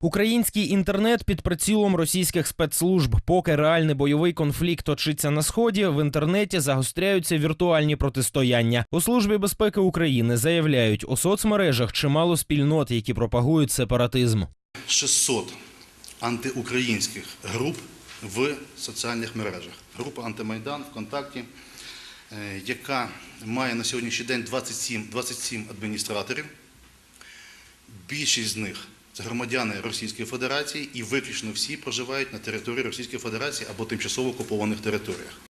Український інтернет під прицілом російських спецслужб. Поки реальний бойовий конфлікт точиться на сході, в інтернеті загостряються віртуальні протистояння. У службі безпеки України заявляють у соцмережах чимало спільнот, які пропагують сепаратизм. 600 антиукраїнських груп в соціальних мережах. Група Антимайдан ВКонтакті, е, яка має на сьогоднішній день 27, 27 адміністраторів. Більшість з них це громадяни Російської Федерації і виключно всі проживають на території Російської Федерації або тимчасово окупованих територіях.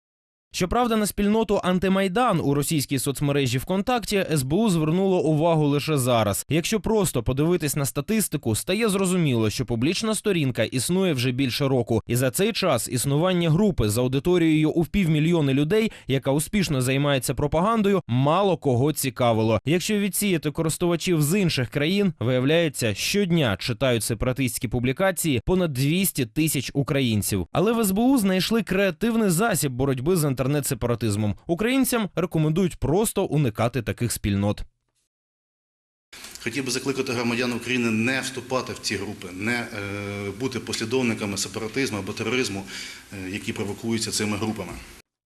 Щоправда, на спільноту антимайдан у російській соцмережі ВКонтакті СБУ звернуло увагу лише зараз. Якщо просто подивитись на статистику, стає зрозуміло, що публічна сторінка існує вже більше року, і за цей час існування групи з аудиторією у півмільйони людей, яка успішно займається пропагандою, мало кого цікавило. Якщо відсіяти користувачів з інших країн, виявляється, щодня читають сепаратистські публікації понад 200 тисяч українців. Але в СБУ знайшли креативний засіб боротьби з інтернет-сепаратизмом. Українцям рекомендують просто уникати таких спільнот. Хотів би закликати громадян України не вступати в ці групи, не е, бути послідовниками сепаратизму або тероризму, е, які провокуються цими групами.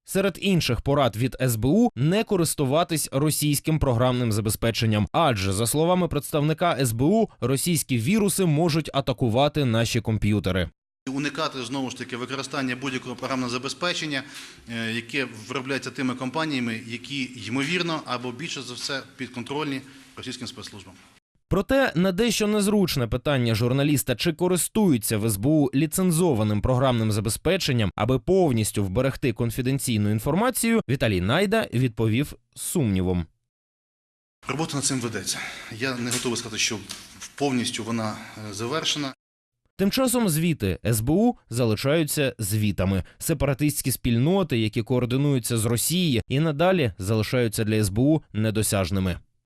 Серед інших порад від СБУ не користуватись російським програмним забезпеченням, адже за словами представника СБУ, російські віруси можуть атакувати наші комп'ютери. Уникати знову ж таки використання будь-якого програмного забезпечення, е, яке виробляється тими компаніями, які ймовірно або більше за все підконтрольні російським спецслужбам. Проте на дещо незручне питання журналіста, чи користуються в СБУ ліцензованим програмним забезпеченням, аби повністю вберегти конфіденційну інформацію, Віталій Найда відповів з сумнівом. Робота над цим ведеться. Я не готовий сказати, що повністю вона е, завершена. Тим часом звіти СБУ залишаються звітами. Сепаратистські спільноти, які координуються з Росії, і надалі залишаються для СБУ недосяжними.